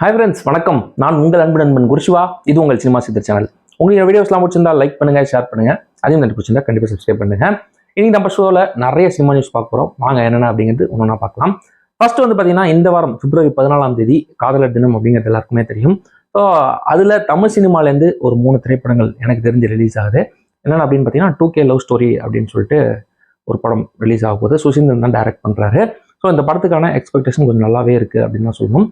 Hi friends வணக்கம். நான் உங்கள் அன்பு நண்பன் குருஷிவா. இது உங்கள் சினிமா சித்தர் சேனல் உங்களுக்கு வீடியோஸ்லாம் பிடிச்சிருந்தா லைக் பண்ணுங்க ஷேர் பண்ணுங்க. அதையும் நன்றி பிடிச்சிருந்தா கண்டிப்பாக சப்ஸ்கிரைப் பண்ணுங்க. இன்னைக்கு நம்ம ஷோவில் நிறைய சினிமா நியூஸ் பார்க்க போகிறோம் வாங்க என்னென்ன அப்படிங்கிறது ஒன்றா பார்க்கலாம். ஃபர்ஸ்ட் வந்து பார்த்தீங்கன்னா இந்த வாரம் பிப்ரவரி பதினாலாம் தேதி காதலர் தினம் அப்படிங்கிறது எல்லாருக்குமே தெரியும். ஸோ அதில் தமிழ் சினிமாலேருந்து ஒரு மூணு திரைப்படங்கள் எனக்கு தெரிஞ்சு ரிலீஸ் ஆகுது. என்னென்ன அப்படின்னு பார்த்தீங்கன்னா டூ கே லவ் ஸ்டோரி அப்படின்னு சொல்லிட்டு ஒரு படம் ரிலீஸ் ஆக போகுது. சுசீந்திரன் தான் டைரக்ட் பண்ணுறாரு ஸோ இந்த படத்துக்கான எக்ஸ்பெக்டேஷன் கொஞ்சம் நல்லாவே இருக்குது அப்படின்னு தான் சொல்லணும்.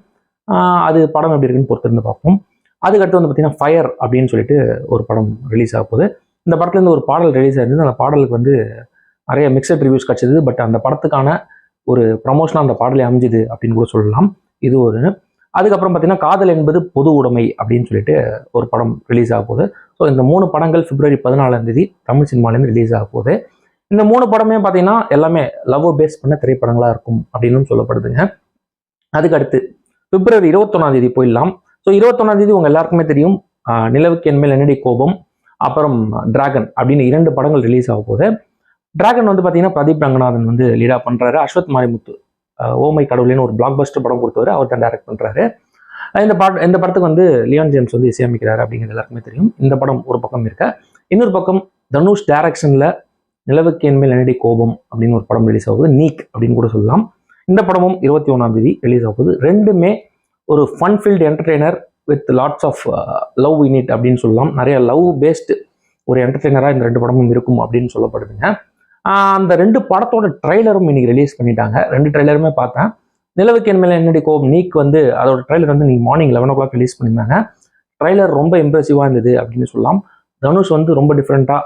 அது படம் எப்படி இருக்குன்னு பொறுத்திருந்து பார்ப்போம். அதுக்கடுத்து வந்து பார்த்தீங்கன்னா ஃபயர் அப்படின்னு சொல்லிட்டு ஒரு படம் ரிலீஸ் ஆக போகுது. இந்த படத்துலேருந்து ஒரு பாடல் ரிலீஸ் ஆயிருந்தது. அந்த பாடலுக்கு வந்து நிறைய மிக்சட் ரிவ்யூஸ் கிடச்சிது. பட் அந்த படத்துக்கான ஒரு ப்ரமோஷனாக அந்த பாடலே அமைஞ்சுது அப்படின்னு கூட சொல்லலாம். இது ஒரு. அதுக்கப்புறம் பார்த்தீங்கன்னா காதல் என்பது பொது உடைமை அப்படின்னு சொல்லிட்டு ஒரு படம் ரிலீஸ் ஆக போகுது. ஸோ இந்த மூணு படங்கள் பிப்ரவரி பதினாலாம் தேதி தமிழ் சினிமாலேருந்து ரிலீஸ் ஆக போகுது. இந்த மூணு படமே பார்த்தீங்கன்னா எல்லாமே லவ் பேஸ் பண்ண திரைப்படங்களாக இருக்கும் அப்படின்னு சொல்லப்படுதுங்க. அதுக்கு அடுத்து பிப்ரவரி இருபத்தொன்னாம் தேதி போயிடலாம். ஸோ இருபத்தொன்னாம் தேதி உங்க எல்லாருக்குமே தெரியும். நிலவுக்கு என்மேல் என்னடி கோபம்? அப்புறம் டிராகன் அப்படின்னு இரண்டு படங்கள் ரிலீஸ் ஆக போகுது. டிராகன் வந்து பார்த்தீங்கன்னா பிரதீப் ரங்கநாதன் வந்து லீடா பண்றாரு. அஸ்வத் மாரிமுத்து ஓமை கடவுளின்னு ஒரு பிளாக் பஸ்டர் படம் கொடுத்தவர். அவர் தான் டைரக்ட் பண்றாரு இந்த பாட் இந்த படத்துக்கு வந்து லியான் ஜேம்ஸ் வந்து இசையமைக்கிறாரு அப்படிங்கிறது எல்லாருக்குமே தெரியும். இந்த படம் ஒரு பக்கம் இருக்க. இன்னொரு பக்கம் தனுஷ் டைரக்ஷனில் நிலவுக்கு என்மேல் என்னடி கோபம் அப்படின்னு ஒரு படம் ரிலீஸ் ஆகுது. நீக் அப்படின்னு கூட சொல்லலாம். இந்த படமும் இருபத்தி ஒன்றாம் தேதி ரிலீஸ் ஆகுது. ரெண்டுமே ஒரு fun filled entertainer with lots of love in it அப்படின்னு சொல்லலாம். நிறைய லவ் பேஸ்டு ஒரு என்டர்டெய்னராக இந்த ரெண்டு படமும் இருக்கும் அப்படின்னு சொல்லப்படுதுங்க. அந்த ரெண்டு படத்தோட ட்ரைலரும் இன்னைக்கு ரிலீஸ் பண்ணிட்டாங்க. ரெண்டு ட்ரைலருமே பார்த்தேன். நிலவுக்கு என் மேலே என்னடி கோபம்? நீக் வந்து அதோட ட்ரைலர் வந்து நீங்கள் morning eleven o'clock release பண்ணியிருந்தாங்க. ட்ரைலர் ரொம்ப இம்ப்ரெசிவாக இருந்தது அப்படின்னு சொல்லலாம். தனுஷ் வந்து ரொம்ப டிஃப்ரெண்ட்டாக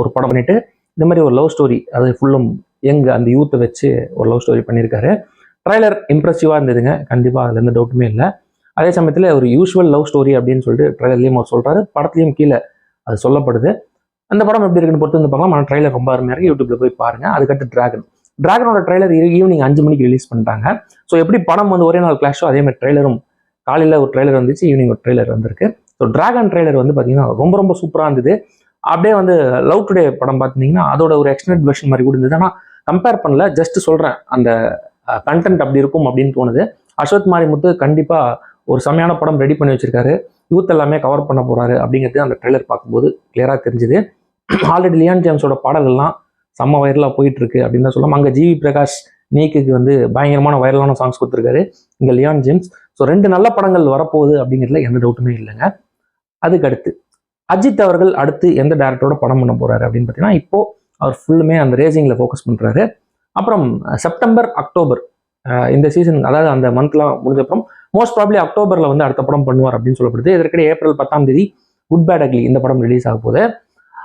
ஒரு படம் பண்ணிட்டு இந்த மாதிரி ஒரு லவ் ஸ்டோரி அது ஃபுல்லும் எங்கள் அந்த யூத்தை வச்சு ஒரு லவ் ஸ்டோரி பண்ணியிருக்காரு. ட்ரைலர் இம்ப்ரெசிவாக இருந்ததுங்க. கண்டிப்பாக அதில் எந்த டவுட்டுமே இல்லை. அதே சமயத்தில் ஒரு யூஷுவல் லவ் ஸ்டோரி அப்படின்னு சொல்லிட்டு ட்ரைலர்லேயும் அவர் சொல்கிறாரு படத்துலையும் கீழே அது சொல்லப்படுது. அந்த படம் எப்படி இருக்குன்னு பொறுத்து வந்து பார்க்கலாம். ஆனால் ட்ரைலர் ரொம்ப அருமையாக இருக்குது யூடியூப்பில் போய் பாருங்க. அதுக்கடுத்து ட்ராகன் ட்ராகனோட ட்ரைலர் ஈவினிங் அஞ்சு மணிக்கு ரிலீஸ் பண்ணிட்டாங்க. ஸோ எப்படி படம் வந்து ஒரே நாள் கிளாஷோ அதே மாதிரி ட்ரைலரும் காலையில் ஒரு ட்ரைலர் வந்துச்சு ஈவினிங் ஒரு ட்ரைலர் வந்திருக்கு. ஸோ டிராகன் ட்ரைலர் வந்து பார்த்தீங்கன்னா ரொம்ப ரொம்ப சூப்பராக இருந்தது. அப்படியே வந்து லவ் டுடே படம் பார்த்தீங்கன்னா அதோட ஒரு எக்ஸ்டெண்ட் வெர்ஷன் மாதிரி கூட இருந்தது. ஆனால் கம்பேர் பண்ணல ஜஸ்ட் சொல்கிறேன் அந்த கண்டென்ட் அப்படி இருக்கும் அப்படின்னு தோணுது. அஸ்வத் மாரிமுத்து கண்டிப்பாக ஒரு செமையான படம் ரெடி பண்ணி வச்சிருக்காரு. யூத் எல்லாமே கவர் பண்ண போகிறாரு அப்படிங்கிறது அந்த ட்ரெய்லர் பார்க்கும்போது கிளியராக தெரிஞ்சுது. ஆல்ரெடி லியான் ஜேம்ஸோட பாடல்கள்லாம் செம்ம வைரலாக போயிட்டு இருக்கு அப்படின்னு தான் சொல்லலாம். அங்கே ஜிவி பிரகாஷ் நீக்குக்கு வந்து பயங்கரமான வைரலான சாங்ஸ் கொடுத்துருக்காரு. இங்கே லியான் ஜேம்ஸ் ஸோ ரெண்டு நல்ல படங்கள் வரப்போகுது அப்படிங்கிறதுல எந்த டவுட்டுமே இல்லைங்க. அதுக்கு அடுத்து. அஜித் அவர்கள் அடுத்து எந்த டேரக்டரோட படம் பண்ண போறாரு அப்படின்னு பார்த்தீங்கன்னா இப்போ அவர் ஃபுல்லுமே அந்த ரேசிங்கில் ஃபோக்கஸ் பண்ணுறாரு அப்புறம் செப்டம்பர் அக்டோபர் இந்த சீசன் அதாவது அந்த மந்த்லாம் முடிஞ்சப்புறம் மோஸ்ட் ப்ராப்ளி அக்டோபரில் வந்து அடுத்த படம் பண்ணுவார் அப்படின்னு சொல்லப்படுது. இதற்கிடையே ஏப்ரல் பத்தாம் தேதி குட் பேட் அக்லி இந்த படம் ரிலீஸ் ஆக போகுது.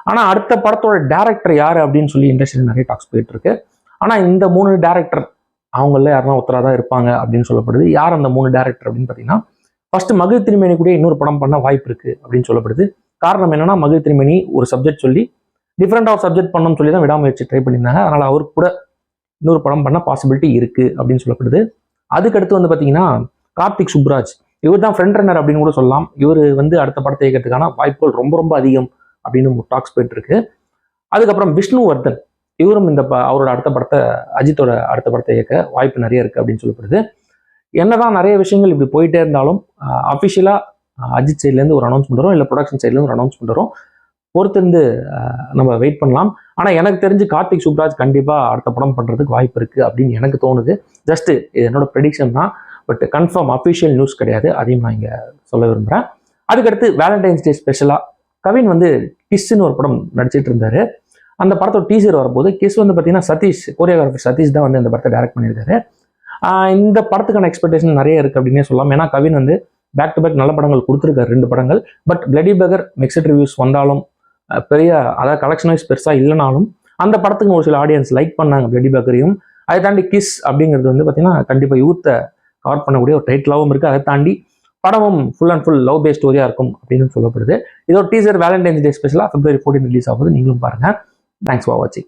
ஆனால் அடுத்த படத்தோட டேரக்டர் யார் அப்படின்னு சொல்லி இண்டஸ்ட்ரியில் நிறைய டாக்ஸ் போயிட்டு இருக்கு. ஆனால் இந்த மூணு டேரக்டர் அவங்கள யாருன்னா ஒருத்தராக தான் இருப்பாங்க அப்படின்னு சொல்லப்படுது. யார் அந்த மூணு டேரக்டர் அப்படின்னு பார்த்தீங்கன்னா ஃபர்ஸ்ட் மகிழ் திருமேனி கூட இன்னொரு படம் பண்ண வாய்ப்பு இருக்கு அப்படின்னு சொல்லப்படுது. காரணம் என்னன்னா மகிழ் திருமேனி ஒரு சப்ஜெக்ட் சொல்லி டிஃப்ரெண்ட் ஆஃப் சப்ஜெக்ட் பண்ணணும்னு சொல்லி தான் விடாமுயற்சி ட்ரை பண்ணியிருந்தாங்க. அதனால அவருக்கு கூட இன்னொரு படம் பண்ண பாசிபிலிட்டி இருக்கு அப்படின்னு சொல்லப்படுது. அதுக்கடுத்து வந்து பார்த்தீங்கன்னா கார்த்திக் சுப்ராஜ். இவர் தான் ஃப்ரெண்ட் ரன்னர் அப்படின்னு கூட சொல்லலாம். இவர் வந்து அடுத்த படத்தை இயக்கிறதுக்கான வாய்ப்புகள் ரொம்ப ரொம்ப அதிகம் அப்படின்னு டாக்ஸ் போயிட்டு இருக்கு. அதுக்கப்புறம் விஷ்ணுவர்தன். இவரும் இந்த ப- அவரோட அடுத்த படத்தை அஜித்தோட அடுத்த படத்தை இயக்க வாய்ப்பு நிறைய இருக்கு அப்படின்னு சொல்லப்படுது. என்னதான் நிறைய விஷயங்கள் இப்படி போயிட்டே இருந்தாலும் அஃபிஷியலாக அஜித் சைட்லேருந்து ஒரு அனௌன்ஸ்மெண்ட் வரும் இல்லை ப்ரொடக்ஷன் சைட்லேருந்து ஒரு அனௌன்ஸ்மெண்ட் வரும். பொறுத்திருந்து நம்ம வெயிட் பண்ணலாம். ஆனால் எனக்கு தெரிஞ்சு கார்த்திக் சுப்ராஜ் கண்டிப்பாக அடுத்த படம் பண்ணுறதுக்கு வாய்ப்பு இருக்குது அப்படின்னு எனக்கு தோணுது. ஜஸ்ட்டு இது என்னோட ப்ரெடிக்ஷன் தான். பட் கன்ஃபார்ம் அஃபிஷியல் நியூஸ் கிடையாது. அதையும் நான் இங்கே சொல்ல விரும்புகிறேன் அதுக்கடுத்து வேலண்டைன்ஸ் டே ஸ்பெஷலாக கவின் வந்து கிஸ்ன்னு ஒரு படம் நடிச்சிட்டு இருந்தார். அந்த படத்தோட டீசர் வரப்போது கிஸ் வந்து பார்த்தீங்கன்னா சதீஷ் கோரியோகிராஃபர் சதீஷ் தான் வந்து அந்த படத்தை டைரக்ட் பண்ணியிருக்காரு. இந்த படத்துக்கான எக்ஸ்பெக்டேஷன் நிறைய இருக்குது அப்படின்னே சொல்லலாம். ஏன்னா கவின் வந்து பேக் டு பேக் நல்ல படங்கள் கொடுத்துருக்காரு ரெண்டு படங்கள். But bloody beggar mixed reviews வந்தாலும் பெரிய அதாவது கலெக்ஷன் வைஸ் பெருசாக இல்லைனாலும் அந்த படத்துக்கு ஒரு சில ஆடியன்ஸ் லைக் பண்ணாங்க பிளடி பேக்கரையும் அதை தாண்டி கிஸ் அப்படிங்கிறது வந்து பார்த்தீங்கன்னா கண்டிப்பாக யூத்தை கவர் பண்ணக்கூடிய ஒரு டைட்டிலாகவும் இருக்குது அதை தாண்டி படமும் full and full love base ஸ்டோரியாக இருக்கும் அப்படின்னு சொல்லப்படுது. இதோட டீசர் வேலண்டைன்ஸ் டே ஸ்பெஷலாக பிப்ரவரி ஃபோர்டீன் ரிலீஸ் ஆகுது. நீங்களும் பாருங்கள் தேங்க்ஸ் ஃபார் வாட்சிங்